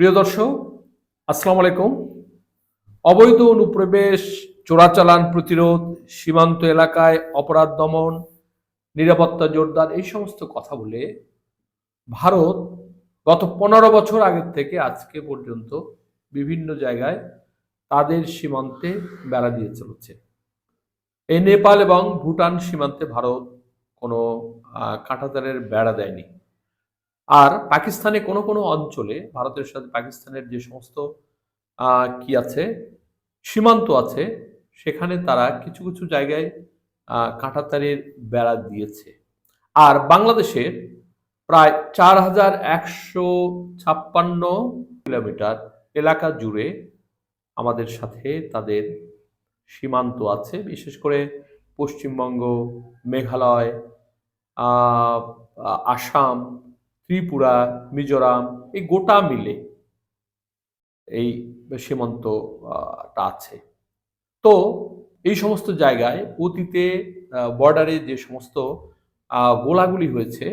প্রিয় দর্শক, আসসালামু আলাইকুম। অবৈধ অনুপ্রবেশ, চোরাচালান প্রতিরোধ, সীমান্ত এলাকায় অপরাধ দমন, নিরাপত্তা জোরদার, এই সমস্ত কথা বলে ভারত গত পনেরো বছর আগের থেকে আজকে পর্যন্ত বিভিন্ন জায়গায় তাদের সীমান্তে বেড়া দিয়ে চলেছে। এই নেপাল এবং ভুটান সীমান্তে ভারত কোনো কাঁটাতারের বেড়া দেয়নি। আর পাকিস্তানে কোনো কোনো অঞ্চলে, ভারতের সাথে পাকিস্তানের যে সমস্ত কি আছে, সীমান্ত আছে, সেখানে তারা কিছু কিছু জায়গায় কাঁটাতারের বেড়া দিয়েছে। আর বাংলাদেশের প্রায় চার হাজার একশো ছাপ্পান্ন কিলোমিটার এলাকা জুড়ে আমাদের সাথে তাদের সীমান্ত আছে, বিশেষ করে পশ্চিমবঙ্গ, মেঘালয় আসাম ত্রিপুরা, মিজোরাম, এই গোটা মিলে এই সীমান্তটা আছে। তো এই সমস্ত জায়গায় অতীতে বর্ডারে যে সমস্ত গোলাগুলি হয়েছে,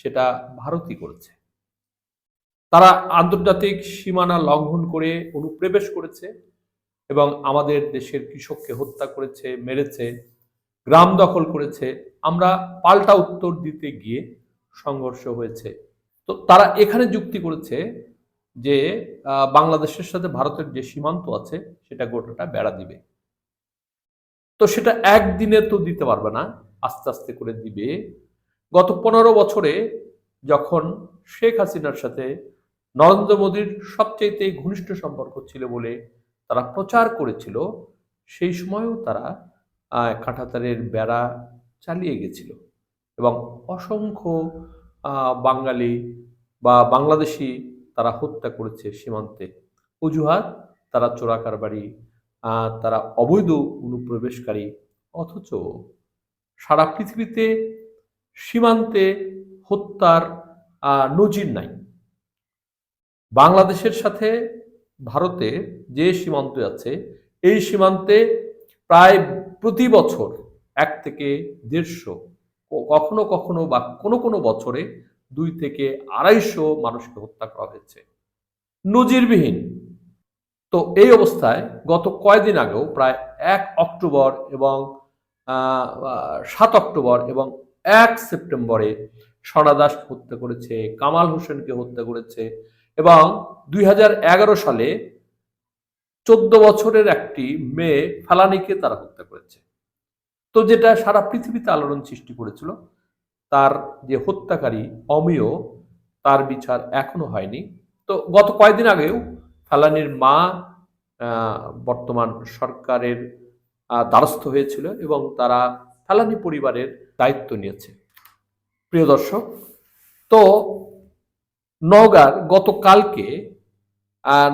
সেটা ভারতই করেছে। তারা আন্তর্জাতিক সীমানা লঙ্ঘন করে অনুপ্রবেশ করেছে এবং আমাদের দেশের কৃষককে হত্যা করেছে, মেরেছে, গ্রাম দখল করেছে। আমরা পাল্টা উত্তর দিতে গিয়ে সংঘর্ষ হয়েছে। তো তারা এখানে যুক্তি করেছে যে বাংলাদেশের সাথে ভারতের যে সীমান্ত আছে সেটা গোটাটা বেড়া দিবে। তো সেটা একদিনে তো দিতে পারবে না আস্তে আস্তে করে দিবে। গত পনেরো বছরে যখন শেখ হাসিনার সাথে নরেন্দ্র মোদীর সবচেয়ে ঘনিষ্ঠ সম্পর্ক ছিল বলে তারা প্রচার করেছিল সেই সময়ও তারা আহ, কাঁটাতারের বেড়া চালিয়ে গেছিল এবং অসংখ্য বাঙালি বা বাংলাদেশি তারা হত্যা করেছে সীমান্তে। অজুহাত তারা চোরা কারবারি আহ, তারা অবৈধ অনুপ্রবেশকারী অথচ সারা পৃথিবীতে সীমান্তে হত্যার নজির নাই। বাংলাদেশের সাথে ভারতে যে সীমান্ত আছে এই সীমান্তে প্রায় প্রতি বছর এক থেকে দেড়শো কখনো কখনো বা কোনো কোনো বছরে দুই থেকে আড়াইশো মানুষকে হত্যা করা হয়েছে। নজিরবিহীন। তো এই অবস্থায় গত কয়েকদিন আগেও প্রায় এক অক্টোবর এবং সাত অক্টোবর এবং এক সেপ্টেম্বরে সনা দাসকে হত্যা করেছে, কামাল হোসেনকে হত্যা করেছে এবং দুই হাজার এগারো সালে চোদ্দ বছরের একটি মেয়ে ফালানিকে তারা হত্যা করেছে। তো যেটা সারা পৃথিবীতে আলোড়ন সৃষ্টি করেছিল, তার যে হত্যাকারী অমিয়, তার বিচার এখনও হয়নি। তো গত কয়েকদিন আগেও ফালানির মা বর্তমান সরকারের দ্বারস্থ হয়েছিল এবং তারা ফালানি পরিবারের দায়িত্ব নিয়েছে। প্রিয় দর্শক, তো নওগাঁর গতকালকে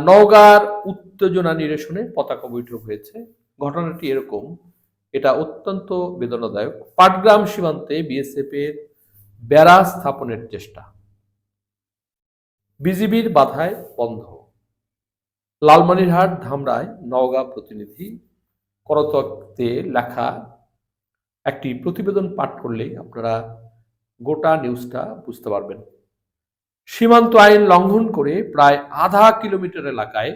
নওগাঁর উত্তেজনা নিরসনে পতাকা বৈঠক হয়েছে। ঘটনাটি এরকম এটা অত্যন্ত বেদনাদায়ক। পাটগ্রাম সীমান্তে বিএসএফ এর বেড়া স্থাপনের চেষ্টা। বিজিবির বাধায় বন্ধ। লালমনিরহাট ধামরায় নওগাঁ প্রতিনিধি করতকতে লেখা একটি প্রতিবেদন পাঠ করলেই আপনারা গোটা নিউজটা বুঝতে পারবেন। সীমান্ত আইন লঙ্ঘন করে প্রায় আধা কিলোমিটার এলাকায়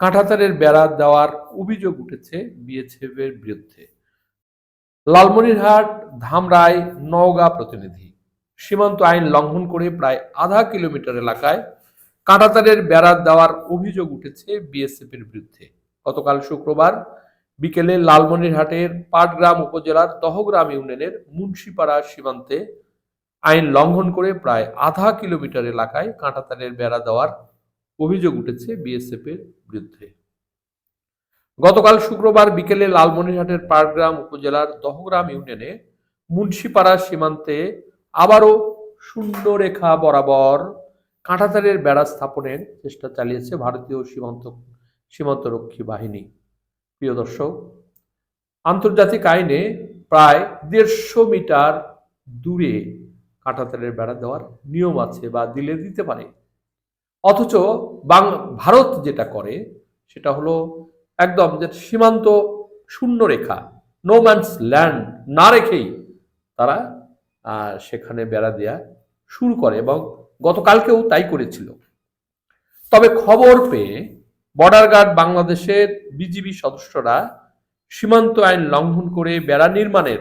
কাঁটাতারের বেড়া দেওয়ার অভিযোগ উঠেছে বিএসএফ এর বিরুদ্ধে। লালমনিরহাট, ধামরাই, নওগাঁ প্রতিনিধি। সীমান্ত আইন লঙ্ঘন করে প্রায় আধা কিলোমিটার এলাকায় কাঁটাতারের বেড়া দেওয়ার অভিযোগ উঠেছে বিএসএফ এর বিরুদ্ধে। গতকাল শুক্রবার বিকেলে লালমনিরহাটের পাটগ্রাম উপজেলার দহগ্রাম ইউনিয়নের মুন্সিপাড়া সীমান্তে আইন লঙ্ঘন করে প্রায় আধা কিলোমিটার এলাকায় কাঁটাতারের বেড়া দেওয়ার অভিযোগ উঠেছে বিএসএফ এর বিরুদ্ধে। গতকাল শুক্রবার বিকেলে লালমনিরহাটের পাটগ্রাম উপজেলার দহগ্রাম ইউনিয়নে মুন্সিপাড়া সীমান্তে আবারও শূন্য রেখা বরাবর কাঁটাতারের বেড়া স্থাপনের চেষ্টা চালিয়েছে ভারতীয় সীমান্ত, সীমান্তরক্ষী বাহিনী। প্রিয় দর্শক, আন্তর্জাতিক আইনে প্রায় দেড়শো মিটার দূরে কাঁটাতারের বেড়া দেওয়ার নিয়ম আছে বা দিলে দিতে পারে। অথচ বাং ভারত যেটা করে, সেটা হলো একদম যে সীমান্ত শূন্য রেখা নো ম্যানস ল্যান্ড না রেখেই তারা সেখানে বেড়া দেওয়া শুরু করে এবং গতকালকেও তাই করেছিল। তবে খবর পেয়ে বর্ডার গার্ড বাংলাদেশের বিজিবি সদস্যরা সীমান্ত আইন লঙ্ঘন করে বেড়া নির্মাণের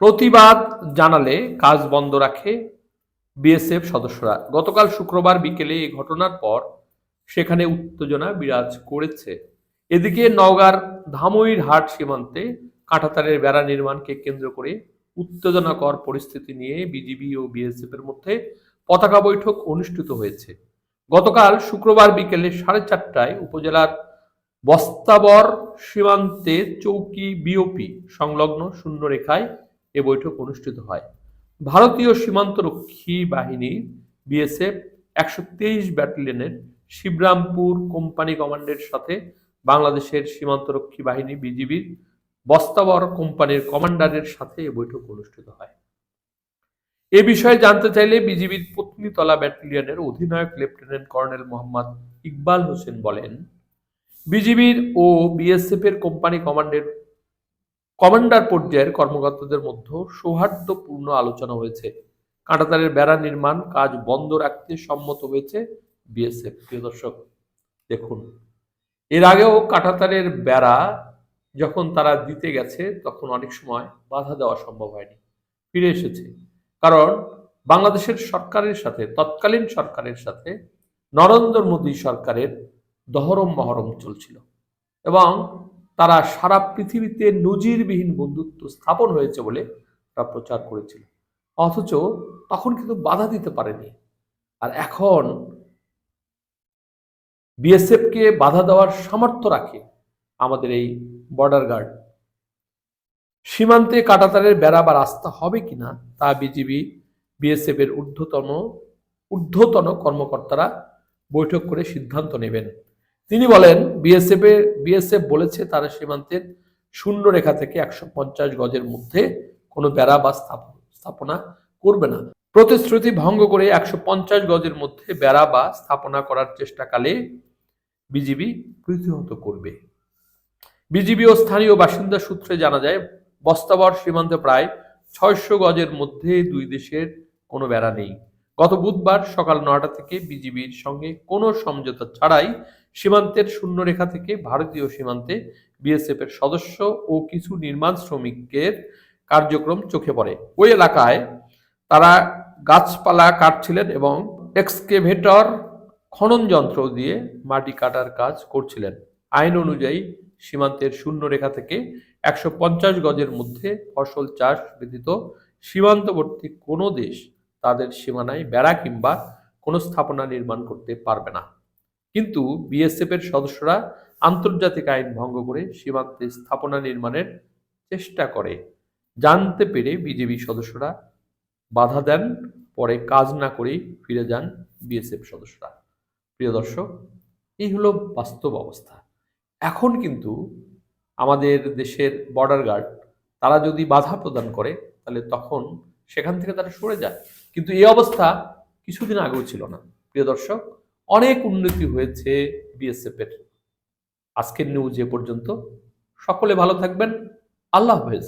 প্রতিবাদ জানালে কাজ বন্ধ রাখে বিএসএফ সদস্যরা গতকাল শুক্রবার বিকেলে এই ঘটনার পর সেখানে উত্তেজনা বিরাজ করেছে। এদিকে নওগাঁর ধামইর হাট সীমান্তে কাঁটাতারের বেড়া নির্মাণকে কেন্দ্র করে উত্তেজনাকর পরিস্থিতি নিয়ে বিজিবি ও বিএসএফ এর মধ্যে পতাকা বৈঠক অনুষ্ঠিত হয়েছে। গতকাল শুক্রবার বিকেলে সাড়ে চারটায় উপজেলার বস্তাবর সীমান্তে চৌকি বিওপি সংলগ্ন শূন্যরেখায় এ বৈঠক অনুষ্ঠিত হয়। ভারতীয় সীমান্তরক্ষী বাহিনী বিএসএফ একশো তেইশ ব্যাটালিয়নের শিবরামপুর কোম্পানি কমান্ডের সাথে বাংলাদেশের সীমান্তরক্ষী বাহিনী বিজিবির বস্তাবর কোম্পানির কমান্ডারের সাথে এ বৈঠক অনুষ্ঠিত হয়। এ বিষয়ে জানতে চাইলে বিজিবির পত্নীতলা ব্যাটালিয়নের অধিনায়ক লেফটেন্যান্ট কর্নেল মোহাম্মদ ইকবাল হোসেন বলেন, বিজিবির ও বিএসএফ এর কোম্পানি কমান্ডের কমান্ডার পর্যায়ের কর্মকর্তাদের মধ্যে সৌহার্দ্যপূর্ণ আলোচনা হয়েছে। কাঁটাতারের বেড়া নির্মাণ কাজ বন্ধ রাখতে সম্মত হয়েছে বিএসএফ। প্রিয় দর্শক, দেখুন, এর আগেও কাঁটাতারের বেড়া যখন তারা দিতে গেছে, তখন অনেক সময় বাধা দেওয়া সম্ভব হয়নি। ফিরে এসেছে। কারণ বাংলাদেশের সরকারের সাথে, তৎকালীন সরকারের সাথে নরেন্দ্র মোদী সরকারের দহরম মহরম চলছিল এবং তারা সারা পৃথিবীতে নজিরবিহীন বন্ধুত্ব স্থাপন হয়েছে বলে তারা প্রচার করেছিল। অথচ তখন কিন্তু বাধা দিতে পারেনি। আর এখন বিএসএফকে বাধা দেওয়ার সামর্থ্য রাখে আমাদের এই বর্ডার গার্ড। সীমান্তে কাটাতারের বেড়া বা রাস্তা হবে কিনা তা বিজিবি বিএসএফ এর ঊর্ধ্বতন ঊর্ধ্বতন কর্মকর্তারা বৈঠক করে সিদ্ধান্ত নেবেন। তিনি বলেন বিএসএফ বিএসএফ বলেছে তারা সীমান্তের শূন্য রেখা থেকে একশো পঞ্চাশ গজের মধ্যে কোনো বেড়া বা স্থাপন স্থাপনা করবে না। প্রতিশ্রুতি ভঙ্গ করে একশো পঞ্চাশ গজের মধ্যে বেড়া বা স্থাপনা করার চেষ্টাকালে বিজিবি প্রতিহত করবে। বিজিবি ও স্থানীয় বাসিন্দা সূত্রে জানা যায়, বস্তাবর সীমান্তে প্রায় ছয়শো গজের মধ্যে দুই দেশের কোনো বেড়া নেই। গত বুধবার সকাল নটা থেকে বিজিবির সঙ্গে কোনো সমঝোতা ছাড়াই সীমান্তের শূন্যরেখা থেকে ভারতীয় সীমান্তে বিএসএফ এর সদস্য ও কিছু নির্মাণ শ্রমিকের কার্যক্রম চোখে পড়ে। ওই এলাকায় তারা গাছপালা কাটছিলেন এবং এক্সকেভেটর, খনন যন্ত্র দিয়ে মাটি কাটার কাজ করছিলেন। আইন অনুযায়ী সীমান্তের শূন্য রেখা থেকে একশো পঞ্চাশ গজের মধ্যে ফসল চাষ ব্যতীত সীমান্তবর্তী কোনো দেশ তাদের সীমানায় বেড়া কিংবা কোনো স্থাপনা নির্মাণ করতে পারবে না। কিন্তু বিএসএফ এর সদস্যরা আন্তর্জাতিক আইন ভঙ্গ করে সীমান্তে স্থাপনা নির্মাণের চেষ্টা করে। জানতে পেরে বিজেপি সদস্যরা বাধা দেন, পরে কাজ না করেই ফিরে যান বিএসএফ সদস্যরা। প্রিয় দর্শক, এই হলো বাস্তব অবস্থা। এখন কিন্তু আমাদের দেশের বর্ডার গার্ড তারা যদি বাধা প্রদান করে, তাহলে তখন সেখান থেকে তারা সরে যায়। কিন্তু এই অবস্থা কিছুদিন আগেও ছিল না। প্রিয় দর্শক, অনেক উন্নতি হয়েছে বিএসএফের আজকের নিউজ এ পর্যন্ত সকলে ভালো থাকবেন। আল্লাহ হাফেজ।